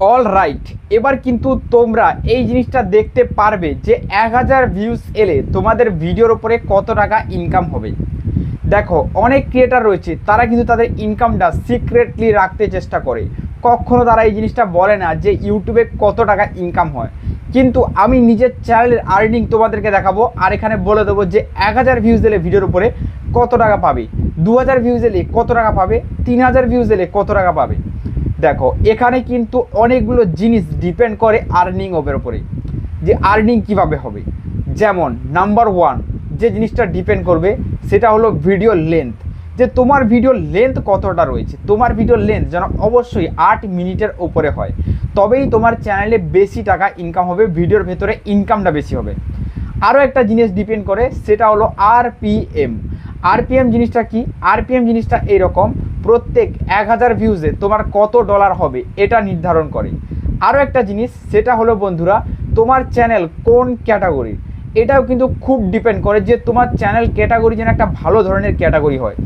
All right এবার কিন্তু তোমরা এই জিনিসটা দেখতে পারবে যে এক হাজার ভিউজ এলে তোমাদের ভিডিওর ওপরে কত টাকা ইনকাম হবে। দেখো, অনেক ক্রিয়েটার রয়েছে, তারা কিন্তু তাদের ইনকামটা সিক্রেটলি রাখতে চেষ্টা করে। কখনো তারা এই জিনিসটা বলে না যে ইউটিউবে কত টাকা ইনকাম হয়। কিন্তু আমি নিজের চ্যানেলের আর্নিং তোমাদেরকে দেখাবো, আর এখানে বলে দেবো যে এক হাজার ভিউজ এলে ভিডিওর উপরে কত টাকা পাবে। দু হাজার ভিউজ এলে কত টাকা পাবে? তিন হাজার ভিউজ এলে কত টাকা পাবে? দেখো, এখানে কিন্তু অনেকগুলো জিনিস ডিপেন্ড করে আর্নিং ওপের উপরে যে আর্নিং কীভাবে হবে? যেমন নাম্বার ওয়ান যে জিনিসটা ডিপেন্ড করবে, সেটা হলো ভিডিও লেন্থ যে তোমার ভিডিও লেন্থ কতটা রয়েছে? তোমার ভিডিও লেন্থ যেন অবশ্যই আট মিনিটের ওপরে হয়। তবেই তোমার চ্যানেলে বেশি টাকা ইনকাম হবে ভিডিওর ভেতরে ইনকামটা বেশি হবে। আরও একটা জিনিস ডিপেন্ড করে, সেটা হলো আরপিএম আরপিএম জিনিসটা কি? আরপিএম জিনিসটা এইরকম, প্রত্যেক এক হাজার ভিউজে তোমার কত ডলার হবে এটা নির্ধারণ করে। আরও একটা জিনিস, সেটা হলো বন্ধুরা, তোমার চ্যানেল কোন ক্যাটাগরি এটাও কিন্তু খুব ডিপেন্ড করে যে তোমার চ্যানেল ক্যাটাগরি যেন একটা ভালো ধরনের ক্যাটাগরি হয়।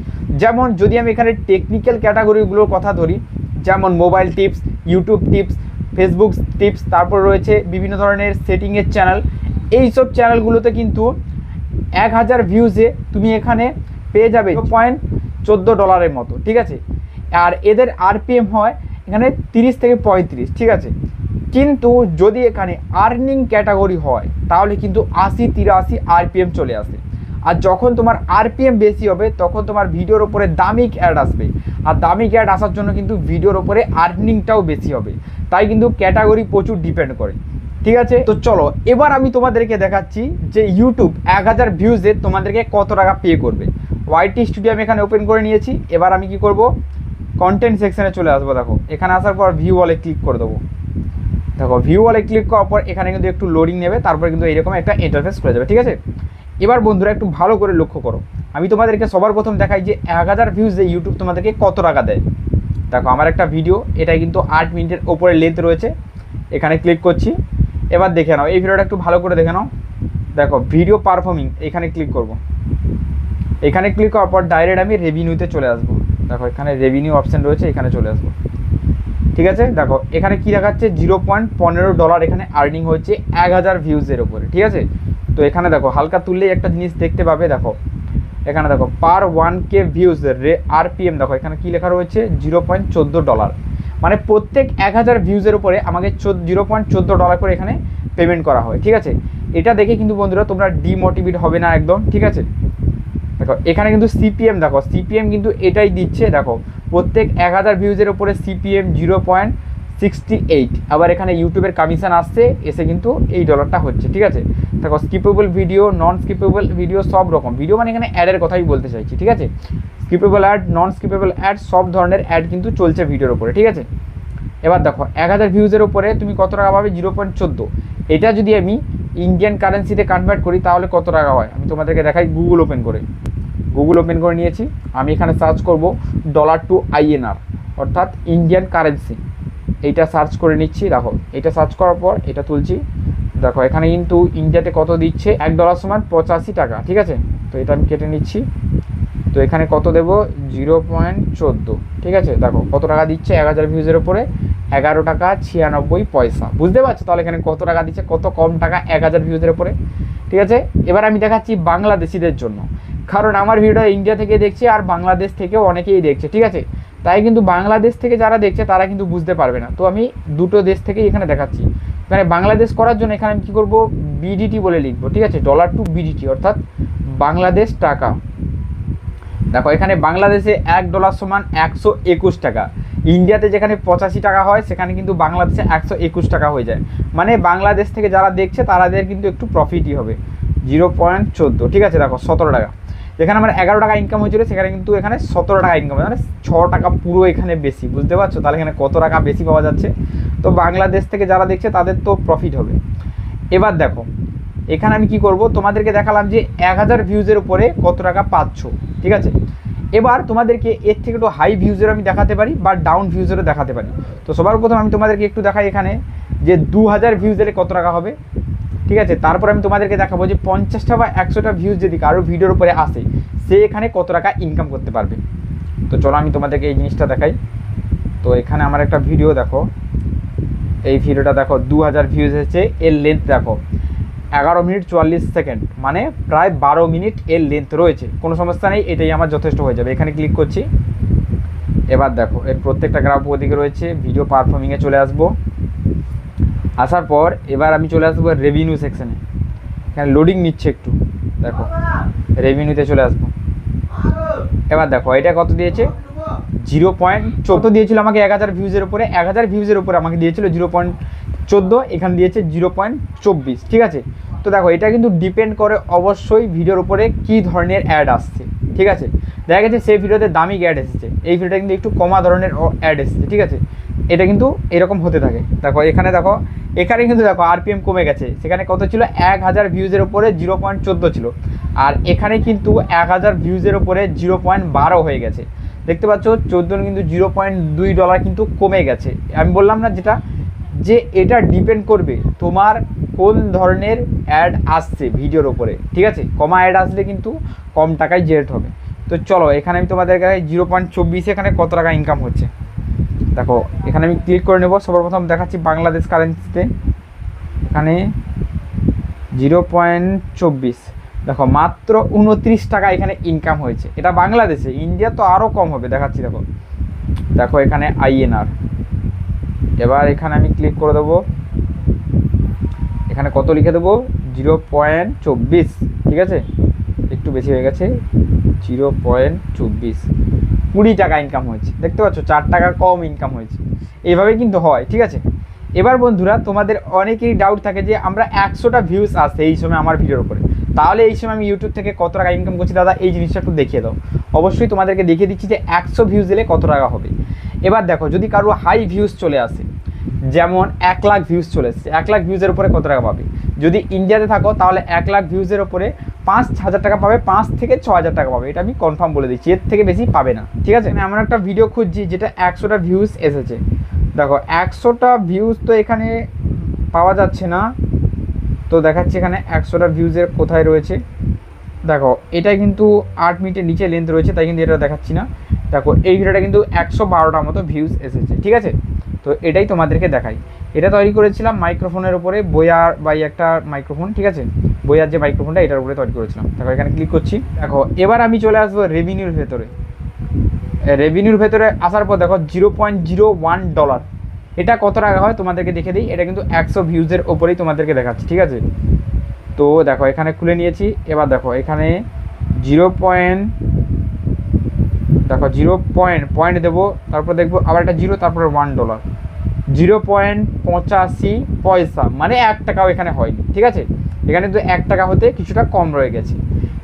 যেমন যদি আমি এখানে টেকনিক্যাল ক্যাটাগরিগুলোর কথা ধরি, যেমন mobile tips YouTube tips Facebook tips তারপর রয়েছে বিভিন্ন ধরনের সেটিংয়ের চ্যানেল এই সব চ্যানেলগুলোতে কিন্তু এক হাজার ভিউজে তুমি এখানে পেয়ে যাবে পয়েন্ট চোদ্দ ডলারের মতো, ঠিক আছে? আর এদের আরপিএম হয় এখানে তিরিশ থেকে পঁয়ত্রিশ, ঠিক আছে? কিন্তু যদি এখানে আর্নিং ক্যাটাগরি হয়, তাহলে কিন্তু আশি, তিরাশি আরপিএম চলে আসে। আর যখন তোমার আরপিএম বেশি হবে, তখন তোমার ভিডিওর ওপরে দামিক অ্যাড আসবে। আর দামিক অ্যাড আসার জন্য কিন্তু ভিডিওর ওপরে আর্নিংটাও বেশি হবে। তাই কিন্তু ক্যাটাগরি প্রচুর ডিপেন্ড করে। ঠিক আছে? তো চলো, এবার আমি তোমাদেরকে দেখাচ্ছি যে ইউটিউব এক হাজার ভিউজে তোমাদেরকে কত টাকা পে করবে। ওয়াইটি স্টুডিও আমি এখানে ওপেন করে নিয়েছি। এবার আমি কি করব? কন্টেন্ট সেকশনে চলে আসব, দেখো। এখানে আসার পর ভিউ ওয়ালে ক্লিক করে দেবো। দেখো ভিউ ওয়ালে ক্লিক করার পর এখানে কিন্তু একটু লোডিং নেবে, তারপরে কিন্তু এরকম একটা ইন্টারফেস খুলে যাবে, ঠিক আছে? এবার বন্ধুরা একটু ভালো করে লক্ষ্য করো। আমি তোমাদেরকে সবার প্রথম দেখাই যে এক হাজার ভিউজে ইউটিউব তোমাদেরকে কত টাকা দেয়। দেখো, আমার একটা ভিডিও এটা কিন্তু আট মিনিটের ওপরে লেন্থ রয়েছে। এখানে ক্লিক করছি। এবার দেখে নাও, এই ভিডিওটা একটু ভালো করে দেখে নাও। দেখো ভিডিও পারফর্মিং এখানে ক্লিক করব। এখানে ক্লিক করার পর ডাইরেক্ট আমি রেভিনিউতে চলে আসব। দেখো, এখানে রেভিনিউ অপশান রয়েছে, এখানে চলে আসব। ঠিক আছে? দেখো, এখানে কি দেখাচ্ছে? জিরো পয়েন্ট পনেরো ডলার এখানে আর্নিং হচ্ছে এক হাজার ভিউজের ওপরে ঠিক আছে? তো এখানে দেখো, হালকা তুললেই একটা জিনিস দেখতে পাবে, দেখো। এখানে দেখো পার ওয়ান কে ভিউজ রে আরপিএম দেখো, এখানে কি লেখা রয়েছে? জিরো পয়েন্ট চোদ্দ ডলার মানে প্রত্যেক এক হাজার ভিউজের উপরে আমাকে জিরো পয়েন্ট চোদ্দ ডলার করে এখানে পেমেন্ট করা হয়, ঠিক আছে? এটা দেখে কিন্তু বন্ধুরা তোমরা ডিমোটিভেট হবে না একদম, ঠিক আছে? দেখো, এখানে কিন্তু সিপিএম দেখো সিপিএম কিন্তু এটাই দিচ্ছে, দেখো, প্রত্যেক এক হাজার ভিউজের উপরে CPM zero point sixty eight আবার এখানে ইউটিউবের কমিশন আসছে, এসে কিন্তু এই ডলারটা হচ্ছে, ঠিক আছে? দেখো skippable video non skippable video সব রকম। ভিডিও মানে এখানে অ্যাডের কথাই বলতে চাইছি, ঠিক আছে? Skippable ad non skippable ad সব ধরনের অ্যাড কিন্তু চলছে ভিডিওর উপরে, ঠিক আছে? এবার দেখো, এক হাজার ভিউজের উপরে তুমি কত টাকা পাবে? জিরো পয়েন্ট চোদ্দ। এটা যদি আমি ইন্ডিয়ান কারেন্সিতে কনভার্ট করি, তাহলে কত টাকা হয়? আমি তোমাদেরকে দেখাই গুগল ওপেন করে। গুগল ওপেন করে নিয়েছি। আমি এখানে সার্চ করব ডলার টু আইএনআর অর্থাৎ ইন্ডিয়ান কারেন্সি এইটা সার্চ করে নিচ্ছি, দেখো, এটা সার্চ করার পর এটা তুলছি। দেখো, এখানে কিন্তু ইন্ডিয়াতে কত দিচ্ছে? এক ডলার সমান পঁচাশি টাকা, ঠিক আছে? তো এটা আমি কেটে নিচ্ছি। তো এখানে কত দেব? জিরো পয়েন্ট চোদ্দ, ঠিক আছে? দেখো, কত টাকা দিচ্ছে? এক হাজার ভিউজের ওপরে এগারো টাকা ছিয়ানব্বই পয়সা। বুঝতে পারছ? তাহলে এখানে কত টাকা দিচ্ছে? কত কম টাকা? এক হাজার ভিউজের ওপরে ঠিক আছে? এবার আমি দেখাচ্ছি বাংলাদেশিদের জন্য। কারণ আমার ভিডিও ইন্ডিয়া থেকে দেখছে আর বাংলাদেশ থেকেও অনেকেই দেখছে, ঠিক আছে? তাই কিন্তু বাংলাদেশ থেকে যারা দেখছে, তারা কিন্তু বুঝতে পারবে না। তো আমি দুটো দেশ থেকেই এখানে দেখাচ্ছি। মানে বাংলাদেশ করার জন্য এখানে আমি কী করব? বিডিটি বলে লিখব, ঠিক আছে? ডলার টু বিডিটি অর্থাৎ বাংলাদেশ টাকা। দেখো, এখানে বাংলাদেশে এক ডলার সমান একশো একুশ টাকা। ইন্ডিয়াতে যেখানে পঁচাশি টাকা হয়, সেখানে কিন্তু বাংলাদেশে একশো একুশ টাকা হয়ে যায়। মানে বাংলাদেশ থেকে যারা দেখছে তাদের কিন্তু একটু প্রফিটই হবে। জিরো পয়েন্ট চোদ্দ ঠিক আছে? দেখো, সতেরো টাকা। যেখানে আমার এগারো টাকা ইনকাম হয়েছিল, সেখানে কিন্তু এখানে সতেরো টাকা ইনকাম মানে ছ টাকা পুরো এখানে বেশি, বুঝতে পারছ? তাহলে এখানে কত টাকা বেশি পাওয়া যাচ্ছে? তো বাংলাদেশ থেকে যারা দেখছে, তাদের তো প্রফিট হবে। এবার দেখো, এখানে আমি কি করব? তোমাদেরকে দেখালাম যে এক হাজার ভিউজের উপরে কত টাকা পাচ্ছ, ঠিক আছে? এবার তোমাদেরকে এর থেকে একটু হাই ভিউজের আমি দেখাতে পারি, বা ডাউন ভিউজেরও দেখাতে পারি। তো সবার প্রথম আমি তোমাদেরকে একটু দেখাই এখানে, যে দু হাজার ভিউজ এলে কত টাকা হবে? ঠিক আছে? তারপর আমি তোমাদেরকে দেখাবো যে পঞ্চাশটা বা একশোটা ভিউজ যদি কারও ভিডিওর উপরে আসে, সে এখানে কত টাকা ইনকাম করতে পারবে? তো চলো আমি তোমাদেরকে এই জিনিসটা দেখাই। তো এখানে আমার একটা ভিডিও দেখো। এই ভিডিওটা দেখো দু হাজার ভিউজ এসেছে, এর লেন্থ দেখো। এগারো মিনিট চুয়াল্লিশ সেকেন্ড মানে প্রায় বারো মিনিট এর লেন্থ রয়েছে। কোনো সমস্যা নেই, এটাই আমার যথেষ্ট হয়ে যাবে। এখানে ক্লিক করছি। এবার দেখো, এর প্রত্যেকটা গ্রাফ ওদিকে রয়েছে ভিডিও পারফর্মিংয়ে চলে আসব। আসার পর এবার আমি চলে আসব রেভিনিউ সেকশনে এখানে লোডিং নিচ্ছে একটু। দেখো রেভিনিউতে চলে আসব। এবার দেখো, এটা কত দিয়েছে? জিরো পয়েন্ট চোদ্দ দিয়েছিল আমাকে এক হাজার ভিউজের উপরে। এক হাজার ভিউজের উপরে আমাকে দিয়েছিল জিরো পয়েন্ট চোদ্দ, এখানে দিয়েছে জিরো পয়েন্ট চব্বিশ, ঠিক আছে? তো দেখো, এটা কিন্তু ডিপেন্ড করে অবশ্যই ভিডিওর উপরে কী ধরনের অ্যাড আসছে, ঠিক আছে? দেখা গেছে সেই ভিডিওতে দামি অ্যাড এসেছে। এই ভিডিওটা কিন্তু একটু কমা ধরনের অ্যাড এসেছে, ঠিক আছে? এটা কিন্তু এরকম হতে থাকে। দেখো, এখানে দেখো এখানে কিন্তু দেখো আরপিএম কমে গেছে। সেখানে কত ছিল? এক হাজার ভিউজের উপরে জিরো পয়েন্ট চোদ্দ ছিল। আর এখানে কিন্তু এক হাজার ভিউজের উপরে জিরো পয়েন্ট বারো হয়ে গেছে। দেখতে পাচ্ছ, চোদ্দ কিন্তু জিরো পয়েন্ট দুই ডলার কিন্তু কমে গেছে। আমি বললাম না যেটা? যে এটা ডিপেন্ড করবে তোমার কোন ধরনের অ্যাড আসছে ভিডিওর ওপরে ঠিক আছে? কমা অ্যাড আসলে কিন্তু কম টাকায় জেরেট হবে। তো চলো, এখানে আমি তোমাদের কাছে জিরো পয়েন্ট চব্বিশে, এখানে কত টাকা ইনকাম হচ্ছে? দেখো, এখানে আমি ক্লিক করে নেব। সবার প্রথম দেখাচ্ছি বাংলাদেশ কারেন্সিতে এখানে জিরো পয়েন্ট চব্বিশ। দেখো, মাত্র উনত্রিশ টাকা এখানে ইনকাম হয়েছে। এটা বাংলাদেশে ইন্ডিয়া তো আরও কম হবে। দেখাচ্ছি, দেখো। দেখো, এখানে আইএনআর এবার এখানে আমি ক্লিক করে দেবো। এখানে কত লিখে দেবো? জিরো পয়েন্ট চব্বিশ। ঠিক আছে? একটু বেশি হয়ে গেছে। জিরো পয়েন্ট চব্বিশ। কুড়ি টাকা ইনকাম হয়েছে। দেখতে পাচ্ছ, চার টাকা কম ইনকাম হয়েছে। এইভাবে কিন্তু হয়, ঠিক আছে? এবার বন্ধুরা, তোমাদের অনেকেরই ডাউট থাকে যে আমরা একশোটা ভিউজ আসছে এই সময় আমার ভিডিওর উপরে। তাহলে এই সময় আমি ইউটিউব থেকে কত টাকা ইনকাম করছি, দাদা? এই জিনিসটা একটু দেখিয়ে দাও। অবশ্যই তোমাদেরকে দেখিয়ে দিচ্ছি যে একশো ভিউজ দিলে কত টাকা হবে। এবার দেখো, যদি কারও হাই ভিউজ চলে আসে, যেমন এক লাখ ভিউজ চলে এসছে, এক লাখ ভিউজের উপরে কত টাকা পাবে? যদি ইন্ডিয়াতে থাকো, তাহলে এক লাখ ভিউজের উপরে পাঁচ হাজার টাকা পাবে, পাঁচ থেকে ছ হাজার টাকা পাবে, এটা আমি কনফার্ম বলে দিচ্ছি, এর থেকে বেশি পাবে না, ঠিক আছে? আমি এমন একটা ভিডিও খুঁজছি যেটা একশোটা ভিউজ এসেছে। দেখো, একশোটা ভিউজ তো এখানে পাওয়া যাচ্ছে না, তো দেখাচ্ছি এখানে একশোটা ভিউজের কোথায় রয়েছে। দেখো এটা কিন্তু আট মিনিটের নিচে লেন্থ রয়েছে, তাই কিন্তু এটা দেখাচ্ছি না। দেখো, এই ভিডিওটা কিন্তু একশো বারোটার মতো ভিউজ এসেছে, ঠিক আছে? তো এটাই তোমাদেরকে দেখাই। এটা তৈরি করেছিলাম মাইক্রোফোনের উপরে বইয়ার বাই একটা মাইক্রোফোন ঠিক আছে? বইয়ার যে মাইক্রোফোনটা এটার উপরে তৈরি করেছিলাম। দেখো, এখানে ক্লিক করছি। দেখো, এবার আমি চলে আসব রেভিনিউর ভেতরে। রেভিনিউর ভেতরে আসার পর দেখো zero point zero one dollar এটা কত টাকা হয় তোমাদেরকে দেখে দিই। এটা কিন্তু একশো ভিউজের ওপরেই তোমাদেরকে দেখাচ্ছি, ঠিক আছে? তো দেখো, এখানে খুলে নিয়েছি। এবার দেখো, এখানে জিরো পয়েন্ট দেখো জিরো পয়েন্ট পয়েন্ট দেবো, তারপর দেখব আবার একটা জিরো তারপরে ওয়ান ডলার জিরো পয়েন্ট পঁচাশি পয়সা মানে এক টাকাও এখানে হয়নি, ঠিক আছে? এখানে তো এক টাকা হতে কিছুটা কম রয়ে গেছে।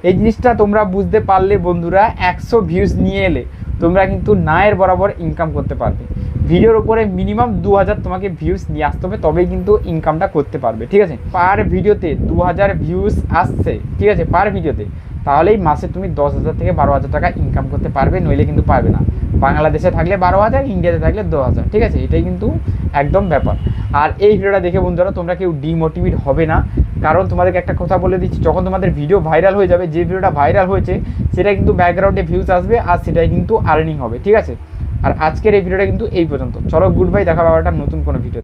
এই জিনিসটা তোমরা বুঝতে পারলে বন্ধুরা, একশো ভিউজ নিয়ে এলে তোমরা কিন্তু নায়ের বরাবর ইনকাম করতে পারবে। ভিডিওর উপরে মিনিমাম দু হাজার তোমাকে ভিউজ নিয়ে আসতে হবে, তবেই কিন্তু ইনকামটা করতে পারবে, ঠিক আছে? পার ভিডিওতে দু হাজার ভিউজ আসছে, ঠিক আছে? পার ভিডিওতে তাহলেই মাসে তুমি দশ হাজার থেকে বারো হাজার টাকা ইনকাম করতে পারবে, নইলে কিন্তু পারবে না। বাংলাদেশে থাকলে বারো হাজার, ইন্ডিয়াতে থাকলে দু হাজার, ঠিক আছে? এটাই কিন্তু একদম ব্যাপার। আর এই ভিডিওটা দেখে বন্ধুরা, তোমরা কেউ ডিমোটিভেট হবে না। কারণ তোমাদেরকে একটা কথা বলে দিচ্ছি, যখন তোমাদের ভিডিও ভাইরাল হয়ে যাবে, যে ভিডিওটা ভাইরাল হয়েছে, সেটা কিন্তু ব্যাকগ্রাউন্ডে ভিউজ আসবে আর সেটাই কিন্তু আর্নিং হবে, ঠিক আছে? আর আজকের এই ভিডিওটা কিন্তু এই পর্যন্ত। চলো গুড বাই দেখা পাবো একটা নতুন কোনো ভিডিও